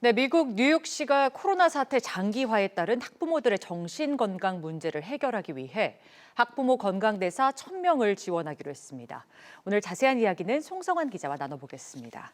네, 미국 뉴욕시가 코로나 사태 장기화에 따른 학부모들의 정신 건강 문제를 해결하기 위해 학부모 건강대사 1000명을 지원하기로 했습니다. 오늘 자세한 이야기는 송성환 기자와 나눠보겠습니다.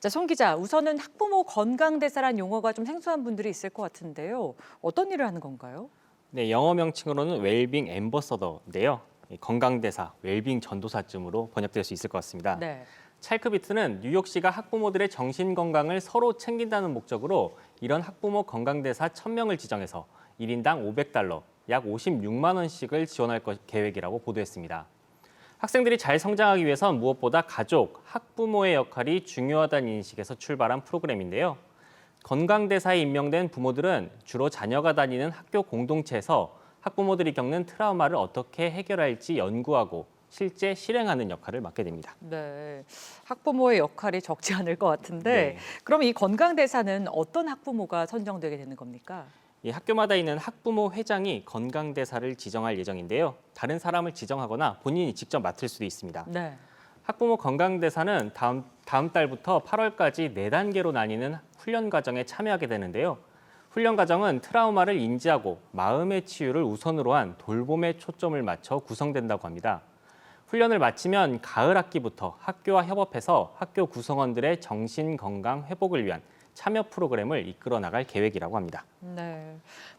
자, 송 기자, 우선은 학부모 건강대사란 용어가 좀 생소한 분들이 있을 것 같은데요. 어떤 일을 하는 건가요? 네, 영어 명칭으로는 웰빙 앰버서더인데요. 이 건강대사, 웰빙 전도사쯤으로 번역될 수 있을 것 같습니다. 네. 찰크비트는 뉴욕시가 학부모들의 정신 건강을 서로 챙긴다는 목적으로 이런 학부모 건강대사 1000명을 지정해서 1인당 500달러, 약 56만 원씩을 지원할 것- 계획이라고 보도했습니다. 학생들이 잘 성장하기 위해선 무엇보다 가족, 학부모의 역할이 중요하다는 인식에서 출발한 프로그램인데요. 건강대사에 임명된 부모들은 주로 자녀가 다니는 학교 공동체에서 학부모들이 겪는 트라우마를 어떻게 해결할지 연구하고 실제 실행하는 역할을 맡게 됩니다. 네. 학부모의 역할이 적지 않을 것 같은데, 네. 그럼 이 건강대사는 어떤 학부모가 선정되게 되는 겁니까? 이 학교마다 있는 학부모 회장이 건강대사를 지정할 예정인데요. 다른 사람을 지정하거나 본인이 직접 맡을 수도 있습니다. 네. 학부모 건강대사는 다음, 다음 달부터 8월까지 네단계로 나뉘는 훈련 과정에 참여하게 되는데요. 훈련 과정은 트라우마를 인지하고 마음의 치유를 우선으로 한 돌봄에 초점을 맞춰 구성된다고 합니다. 훈련을 마치면 가을 학기부터 학교와 협업해서 학교 구성원들의 정신 건강 회복을 위한 참여 프로그램을 이끌어 나갈 계획이라고 합니다. 네.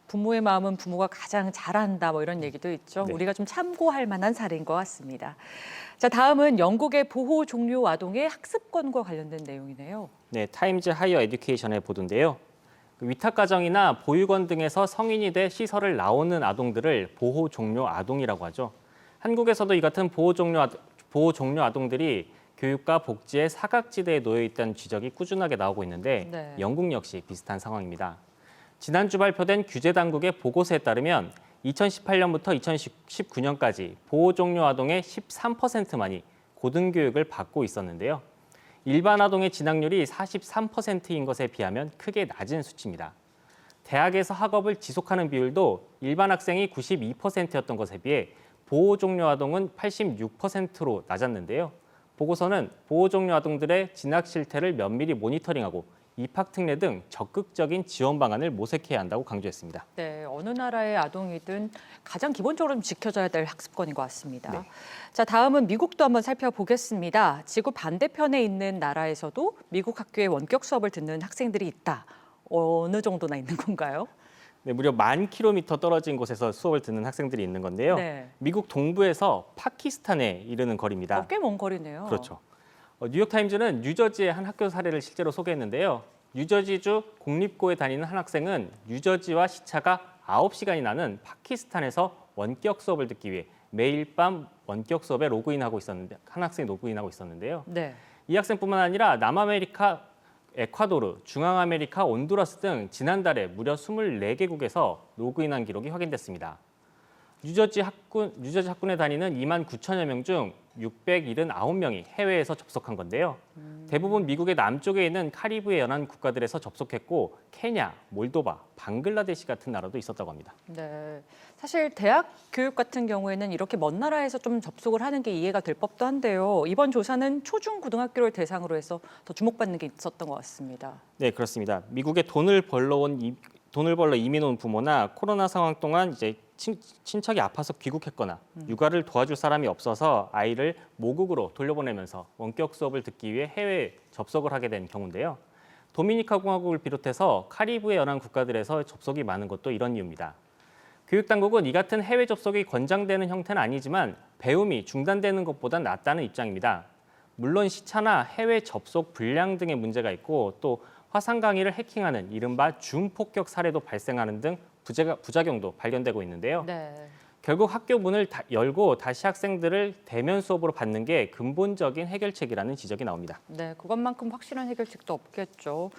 부모의 마음은 부모가 가장 잘한다 뭐 이런 얘기도 있죠. 네. 우리가 좀 참고할 만한 사례인 것 같습니다. 자, 다음은 영국의 보호 종료 아동의 학습권과 관련된 내용이네요. 네, 타임즈 하이어 에듀케이션의 보도인데요. 그 위탁 가정이나 보육원 등에서 성인이 돼 시설을 나오는 아동들을 보호 종료 아동이라고 하죠. 한국에서도 이 같은 보호 종료 아동, 보호 종료 아동들이 교육과 복지의 사각지대에 놓여 있다는 지적이 꾸준하게 나오고 있는데 네. 영국 역시 비슷한 상황입니다. 지난주 발표된 규제 당국의 보고서에 따르면 2018년부터 2019년까지 보호 종료 아동의 13%만이 고등교육을 받고 있었는데요. 일반 아동의 진학률이 43%인 것에 비하면 크게 낮은 수치입니다. 대학에서 학업을 지속하는 비율도 일반 학생이 92%였던 것에 비해 보호 종료 아동은 86%로 낮았는데요. 보고서는 보호 종료 아동들의 진학 실태를 면밀히 모니터링하고 입학 특례 등 적극적인 지원 방안을 모색해야 한다고 강조했습니다. 네, 어느 나라의 아동이든 가장 기본적으로 좀 지켜져야 될 학습권인 것 같습니다. 네. 자, 다음은 미국도 한번 살펴보겠습니다. 지구 반대편에 있는 나라에서도 미국 학교에 원격 수업을 듣는 학생들이 있다. 어느 정도나 있는 건가요? 네, 무려 만 킬로미터 떨어진 곳에서 수업을 듣는 학생들이 있는 건데요. 네. 미국 동부에서 파키스탄에 이르는 거리입니다. 어, 꽤먼 거리네요. 그렇죠. 어, 뉴욕타임즈는 뉴저지의 한 학교 사례를 실제로 소개했는데요. 뉴저지주 공립고에 다니는 한 학생은 뉴저지와 시차가 9시간이 나는 파키스탄에서 원격 수업을 듣기 위해 매일 밤 원격 수업에 로그인하고 있었는데 한 학생이 로그인하고 있었는데요. 네. 이 학생뿐만 아니라 남아메리카, 에콰도르, 중앙아메리카, 온두라스 등 지난달에 무려 24개국에서 로그인한 기록이 확인됐습니다. 뉴저지 학군, 뉴저지 학군에 다니는 2만 9천여 명 중 679명이 해외에서 접속한 건데요. 대부분 미국의 남쪽에 있는 카리브해 연안 국가들에서 접속했고 케냐, 몰도바, 방글라데시 같은 나라도 있었다고 합니다. 네. 사실 대학 교육 같은 경우에는 이렇게 먼 나라에서 좀 접속을 하는 게 이해가 될 법도 한데요. 이번 조사는 초중 고등학교를 대상으로 해서 더 주목받는 게 있었던 것 같습니다. 네, 그렇습니다. 미국에 돈을 벌러 온 이- 돈을 벌러 이민 온 부모나 코로나 상황 동안 이제 친, 친척이 아파서 귀국했거나 육아를 도와줄 사람이 없어서 아이를 모국으로 돌려보내면서 원격 수업을 듣기 위해 해외에 접속을 하게 된 경우인데요. 도미니카 공화국을 비롯해서 카리브해 연안 국가들에서 접속이 많은 것도 이런 이유입니다. 교육 당국은 이 같은 해외 접속이 권장되는 형태는 아니지만 배움이 중단되는 것보단 낫다는 입장입니다. 물론 시차나 해외 접속 불량 등의 문제가 있고 또 화상 강의를 해킹하는 이른바 줌 폭격 사례도 발생하는 등 부재가, 부작용도 발견되고 있는데요. 네. 결국 학교 문을 다- 열고 다시 학생들을 대면 수업으로 받는 게 근본적인 해결책이라는 지적이 나옵니다. 네, 그것만큼 확실한 해결책도 없겠죠.